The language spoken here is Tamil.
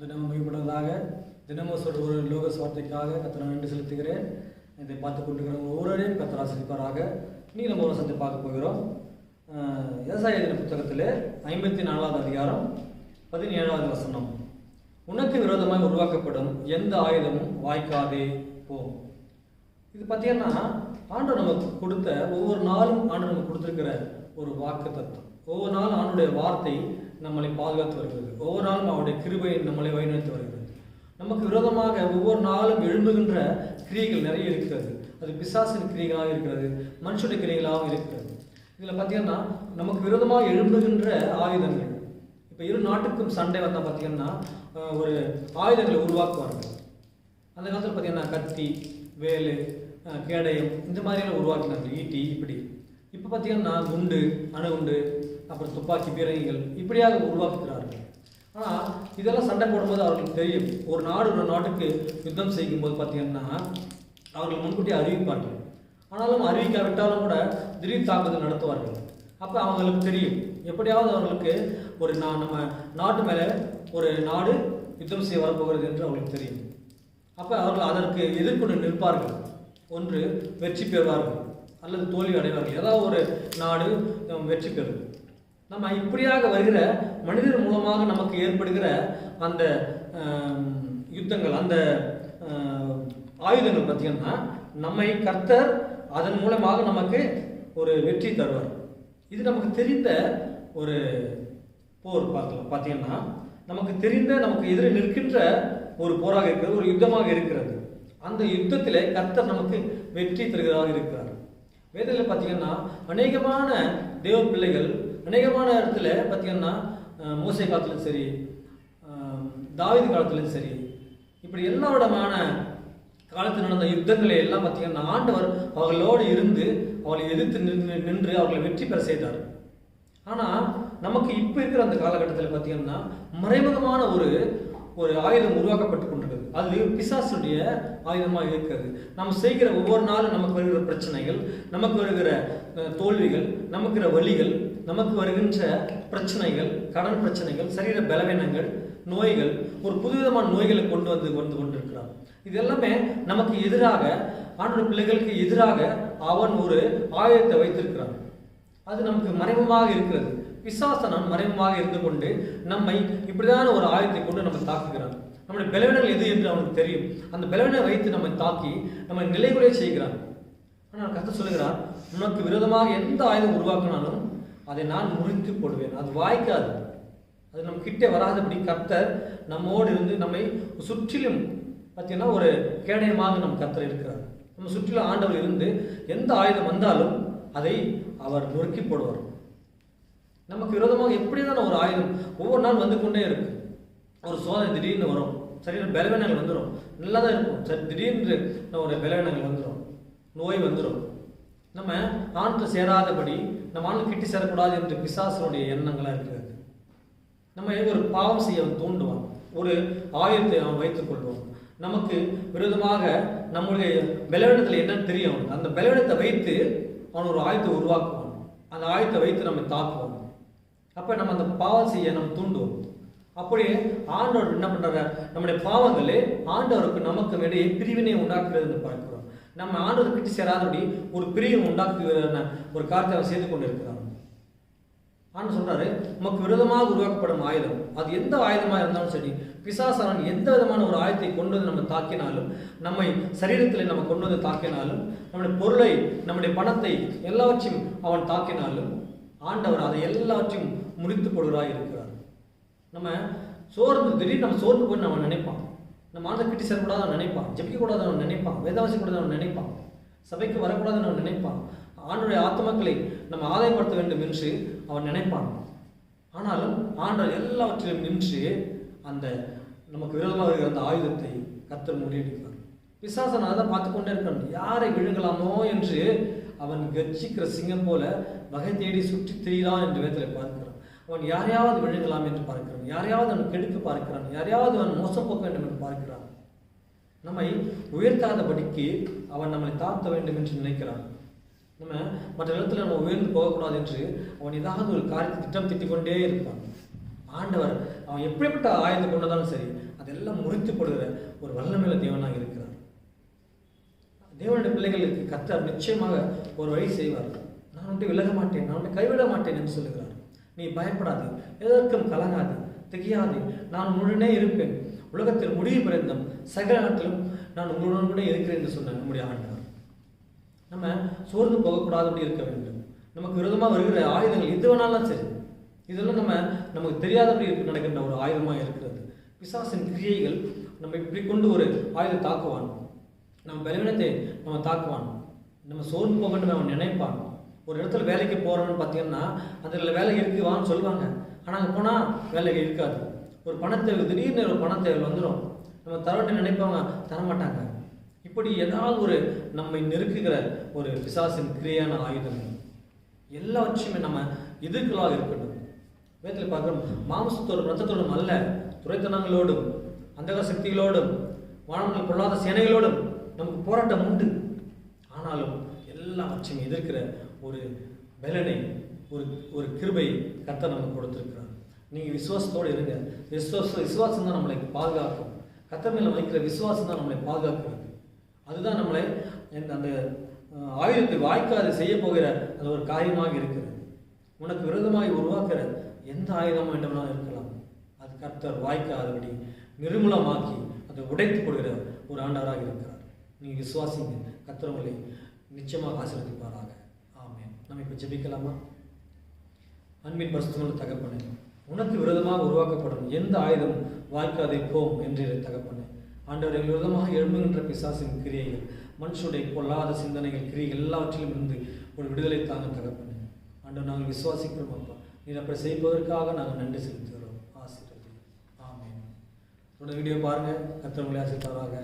தினமும் மேம்படுவதாக தினமும் சொல்கிற ஒரு லோக சுவார்த்தைக்காக கத்தனை நன்றி செலுத்துகிறேன். இதை பார்த்து கொண்டிருக்கிற ஒவ்வொருவரையும் கத்தரா சிரிப்பாராக நீ நம்ம ஒரு சந்தை பார்க்க போகிறோம் விவசாய தின புத்தகத்தில் ஐம்பத்தி நாலாவது அதிகாரம் பதினேழாவது வசனம். உனக்கு விரோதமாக உருவாக்கப்படும் எந்த ஆயுதமும் வாய்க்காதே போ. இது பார்த்தீங்கன்னா ஆண்டு நமக்கு கொடுத்த ஒவ்வொரு நாளும் ஆண்டு நமக்கு கொடுத்துருக்கிற ஒரு வாக்கு தத்துவம் ஒவ்வொரு நாளும் ஆண்டுடைய வார்த்தை நம்மளை பாதுகாத்து வருகிறது. ஒவ்வொரு நாளும் அவருடைய கிருபை நம்மளை வழிநடத்தி வருகிறது. நமக்கு விரோதமாக ஒவ்வொரு நாளும் எழும்புகின்ற கிரியைகள் நிறைய இருக்கிறது. அது பிசாசின் கிரியைகளாக இருக்கிறது மனுஷனுடைய கிரியைகளாகவும் இருக்கிறது. இதில் பார்த்தீங்கன்னா நமக்கு விரோதமாக எழும்புகின்ற ஆயுதங்கள். இப்போ இரு நாட்டுக்கும் சண்டை வந்தால் பார்த்தீங்கன்னா ஒரு ஆயுதங்களை உருவாக்குவார்கள். அந்த காலத்தில் பார்த்தீங்கன்னா கத்தி வேலு கேடயம் இந்த மாதிரியெல்லாம் உருவாக்கினாங்க ஈட்டி இப்படி. இப்போ பார்த்தீங்கன்னா குண்டு அணுகுண்டு அப்புறம் துப்பாக்கி பீரங்கிகள் இப்படியாக உருவாக்குகிறார்கள். ஆனால் இதெல்லாம் சண்டை போடும்போது அவர்களுக்கு தெரியும். ஒரு நாடு ஒரு நாட்டுக்கு யுத்தம் செய்யும்போது பார்த்தீங்கன்னா அவர்கள் முன்கூட்டியே அறிவிப்பார்கள். ஆனாலும் அறிவிக்காவிட்டாலும் கூட திடீர் தாக்குதல் நடத்துவார்கள். அப்போ அவங்களுக்கு தெரியும். எப்படியாவது அவர்களுக்கு ஒரு நான் நம்ம நாட்டு மேலே ஒரு நாடு யுத்தம் செய்ய வரப்போகிறது என்று அவர்களுக்கு தெரியும். அப்போ அவர்கள் அதற்கு எதிர்கொண்டு நிற்பார்கள். ஒன்று வெற்றி பெறுவார்கள். அல்லது தோல்வி அடைவார்கள். ஏதாவது ஒரு நாடு வெற்றி பெறும். நம்ம இப்படியாக வருகிற மனிதர் மூலமாக நமக்கு ஏற்படுகிற அந்த யுத்தங்கள் அந்த ஆயுதங்கள் பார்த்தீங்கன்னா நம்மை கர்த்தர் அதன் மூலமாக நமக்கு ஒரு வெற்றி தருவார். இது நமக்கு தெரிந்த ஒரு போர் பார்க்கலாம். பார்த்தீங்கன்னா நமக்கு தெரிந்த நமக்கு எதிரில் நிற்கின்ற ஒரு போராக இருக்கிறது ஒரு யுத்தமாக இருக்கிறது. அந்த யுத்தத்தில் கர்த்தர் நமக்கு வெற்றி தருகிறதாக இருக்கிறார். வேதத்தில் பார்த்தீங்கன்னா அநேகமான தேவ பிள்ளைகள் அநேகமான இடத்துல பார்த்தீங்கன்னா மோசை காலத்துலையும் காலத்திலும் சரி தாவித காலத்துலையும் காலத்திலும் சரி இப்படி எல்லா விதமான காலத்தில் நடந்த யுத்தங்களை எல்லாம் பார்த்தீங்கன்னா ஆண்டவர் அவர்களோடு இருந்து அவர்களை எதிர்த்து நின்று நின்று அவர்களை வெற்றி பெற செய்தார். ஆனால் நமக்கு இப்போ இருக்கிற அந்த காலகட்டத்தில் பார்த்தீங்கன்னா மறைமுகமான ஒரு ஒரு ஆயுதம் உருவாக்கப்பட்டு கொண்டிருக்குது அது பிசாசுடைய ஆயுதமாக இருக்கிறது. நம்ம செய்கிற ஒவ்வொரு நாளும் நமக்கு வருகிற பிரச்சனைகள் நமக்கு வருகிற தோல்விகள் நமக்கு வழிகள் நமக்கு வருகின்ற பிரச்சனைகள் கடன் பிரச்சனைகள் சரீர பலவீனங்கள் நோய்கள் ஒரு புதுவிதமான நோய்களை கொண்டு வந்து கொண்டு கொண்டிருக்கிறான் இது எல்லாமே நமக்கு எதிராக ஆண்டோட பிள்ளைகளுக்கு எதிராக அவன் ஒரு ஆயுதத்தை வைத்திருக்கிறான். அது நமக்கு மறைமுகமாக இருக்கிறது. பிசாசனம் மறைமுகமாக இருந்து கொண்டு நம்மை இப்படிதான ஒரு ஆயுதத்தை கொண்டு நம்ம தாக்குகிறான். நம்முடைய பலவீனங்கள் எது என்று அவனுக்கு தெரியும். அந்த பலவீனை வைத்து நம்மை தாக்கி நம்மை நிலைகுறைய செய்கிறான். ஆனால் கத்த சொல்லுகிறான் உனக்கு விரோதமாக எந்த ஆயுதம் உருவாக்கினாலும் அதை நான் முறித்து போடுவேன். அது வாய்க்காது. அது நம்ம கிட்டே வராதபடி கர்த்தர் நம்மோடு இருந்து நம்மை சுற்றிலும் பார்த்தீங்கன்னா ஒரு கேடயமாக நம் கர்த்தர் இருக்கிறார். நம்ம சுற்றிலும் ஆண்டவர் இருந்து எந்த ஆயுதம் வந்தாலும் அதை அவர் நொறுக்கி போடுவார். நமக்கு விரோதமாக எப்படி தான் ஒரு ஆயுதம் ஒவ்வொரு நாள் வந்து கொண்டே இருக்கும் ஒரு சோதனை திடீர்னு வரும். சரியான பலவீனங்கள் வந்துடும் நல்லா தான் இருக்கும். சரி திடீர்னு ஒரு பலவீனங்கள் வந்துடும் நோய் வந்துடும் நம்ம ஆண்கள் சேராதபடி நம்ம ஆண்கள் கிட்டி சேரக்கூடாது என்று பிசாசனுடைய எண்ணங்களாக இருக்கிறது. நம்ம ஒரு பாவம் செய்ய தூண்டுவான். ஒரு ஆயுதத்தை அவன் வைத்துக் கொள்வான் நமக்கு விரோதமாக நம்முடைய பலவீனத்தில் என்னன்னு தெரியும். அந்த பலவீனத்தை வைத்து அவன் ஒரு ஆயுதத்தை உருவாக்குவான். அந்த ஆயுதத்தை வைத்து நம்ம தாக்குவான். அப்போ நம்ம அந்த பாவம் செய்ய நம்ம தூண்டுவோம். அப்படியே ஆண்டவர் என்ன பண்ணுறார் நம்முடைய பாவங்களே ஆண்டவருக்கு நமக்கு இடையே பிரிவினை உண்டாக்குறதுன்னு பார்க்கிறோம். நம்ம ஆண்டவர் கிட்ட சேராதபடி ஒரு பிரிவினை உண்டாக்குகிற ஒரு காரியத்தை அவர் செய்து கொண்டிருக்கிறார். ஆண்டு சொல்றாரு நமக்கு விரோதமாக உருவாக்கப்படும் ஆயுதம். அது எந்த ஆயுதமாக இருந்தாலும் சரி பிசாசாரன் எந்த விதமான ஒரு ஆயுதத்தை கொண்டு வந்து நம்ம தாக்கினாலும் நம்மை சரீரத்தில் நம்ம கொண்டு வந்து தாக்கினாலும் நம்முடைய பொருளை நம்முடைய பணத்தை எல்லாவற்றையும் அவன் தாக்கினாலும் ஆண்டவர் அதை எல்லாவற்றையும் முறித்து போடுகிறாய் இருக்கிறார் நம்ம சோர்ந்து திடீர்னு நம்ம சோர்ந்து போய் நம்ம நினைப்பான் நம்ம ஆண்டை கிட்டி சேரக்கூடாது அவன் நினைப்பான் ஜெபிக்கக்கூடாது அவன் நினைப்பான் வேதாவசி கூடாது அவன் நினைப்பான் சபைக்கு வரக்கூடாதுன்னு அவன் நினைப்பான் ஆண்டுடைய ஆத்மக்களை நம்ம ஆதாயப்படுத்த வேண்டும் என்று அவன் நினைப்பான் ஆனாலும் ஆண்டவர் எல்லாவற்றிலும் நின்று அந்த நமக்கு விரோதமாக இருக்கிற அந்த ஆயுதத்தை கத்தர் முறியடிக்கிறார். பிசாசன் அதை பார்த்து கொண்டே இருக்கான் யாரை விழுங்கலாமோ என்று அவன் கர்ஜிக்கிற சிங்கம் போல வகை தேடி சுற்றி தெரியலாம் என்று வேதத்தில் பார்க்கிறான் அவன் யாரையாவது விழுங்கலாம் என்று பார்க்கிறான். யாரையாவது அவன் கெடுக்க பார்க்கிறான். யாரையாவது அவன் மோசப்போக்க வேண்டும் என்று பார்க்கிறான். நம்மை உயர்த்தாதபடிக்கு அவன் நம்மை தாழ்த்த வேண்டும் என்று நினைக்கிறான். நம்ம மற்ற இடத்துல நம்ம உயர்ந்து போகக்கூடாது என்று அவன் ஏதாவது ஒரு காரியத்தை திட்டம் திட்டிக்கொண்டே இருப்பான். ஆண்டவர் அவன் எப்படிப்பட்ட ஆயுதத்தை கொண்டதாலும் சரி அதெல்லாம் முறித்து போடுகிற ஒரு வல்லமையில தேவனாக இருக்கிறார். தேவனுடைய பிள்ளைகளுக்கு கத்தர் நிச்சயமாக ஒரு வழி செய்வார். நான் வந்து விலக மாட்டேன் நான் வந்து கைவிட மாட்டேன் என்று சொல்லுகிறார். நீ பயப்படாது எதற்கும் கலங்காது. திகையாது நான் உடனே இருப்பேன். உலகத்தில் முடிவு பிறந்தம் சகல நாட்டிலும் நான் உங்களுடன் கூட இருக்கிறேன் என்று சொன்னார் நம்முடைய ஆண்டவர். நம்ம சோர்ந்து போகக்கூடாதபடி இருக்க வேண்டும். நமக்கு விரோதமாக வருகிற ஆயுதங்கள் எது வேணாலும் சரி. இதெல்லாம் நம்ம நமக்கு தெரியாதபடி நடக்கின்ற ஒரு ஆயுதமாக இருக்கிறது. பிசாசின் கிரியைகள் நம்ம இப்படி கொண்டு ஒரு ஆயுதம் தாக்குவான். நம்ம பலவீனத்தை நம்ம தாக்குவான். நம்ம சோர்ந்து போகணும் அவன் நினைப்பான். ஒரு இடத்துல வேலைக்கு போகிறோன்னு பார்த்தீங்கன்னா அந்த வேலை இருக்குது வான்னு சொல்லுவாங்க. ஆனால் அங்கே போனால் வேலை இருக்காது. ஒரு பணத்தேவை திடீர்னு ஒரு பணத்தேவை வந்துடும் நம்ம தரட்டு நினைப்பவங்க தரமாட்டாங்க. இப்படி ஏதாவது ஒரு நம்மை நெருக்குகிற ஒரு பிசாசின் கிரியான ஆயுதம். எல்லாவற்றையுமே நம்ம எதிர்களாக இருக்கணும் வேதத்தில் பார்க்குறோம் மாம்சத்தோடும் ரத்தத்தோடும் அல்ல துறைத்தனங்களோடும் அந்தக சக்திகளோடும் வானங்கள் கொள்ளாத சேனைகளோடும் நமக்கு போராட்டம் உண்டு. ஆனாலும் எல்லாவற்றையும் எதிர்க்கிற ஒரு பலனை ஒரு ஒரு கிருபை கத்த நமக்கு கொடுத்திருக்கிறார். நீங்கள் விசுவாசத்தோடு இருங்க. விசுவாச விசுவாசம் தான் நம்மளை பாதுகாக்கும். கத்த மேலே வைக்கிற விசுவாசம் தான் நம்மளை பாதுகாக்கிறது. அதுதான் நம்மளை அந்த ஆயுதத்தை வாய்க்காது செய்ய போகிற அது ஒரு காரியமாக இருக்கிறது. உனக்கு விரோதமாக உருவாக்குற எந்த ஆயுதம் வேண்டுமானாலும் இருக்கலாம். அது கர்த்தர் வாய்க்காதபடி நிர்மூலமாக்கி அதை உடைத்து கொடுக்கிற ஒரு ஆண்டவராக இருக்கிறார். நீங்கள் விசுவாசிங்க. கத்திரவங்களை நிச்சயமாக ஆசீர்வதிப்பாராக. ஆமேன். நம்ம இப்போ ஜெபிக்கலாமா? அன்பின் பரிசுத்தமுள்ள தகப்பனே உனக்கு விரோதமாக உருவாக்கப்படும் எந்த ஆயுதம் வாய்க்காதே போம் என்று தகப்பனே. ஆண்டவரை விரோதமாக எழும்புகின்ற பிசாசின் கிரியைகள் மனுஷனுடைய பொல்லாத சிந்தனைகள் கிரியைகள் எல்லாவற்றிலும் இருந்து ஒரு விடுதலை தாங்க தகப்பனே. ஆண்டவர் நாங்கள் விசுவாசிக்கிறோம் அப்பா. நீர் அப்படி செய்வதற்காக நாங்கள் நன்றி செலுத்துகிறோம். ஆசிரியர் ஆமேன். தொடர் வீடியோ பாருங்கள் கத்திரங்களை ஆசிர்வாராக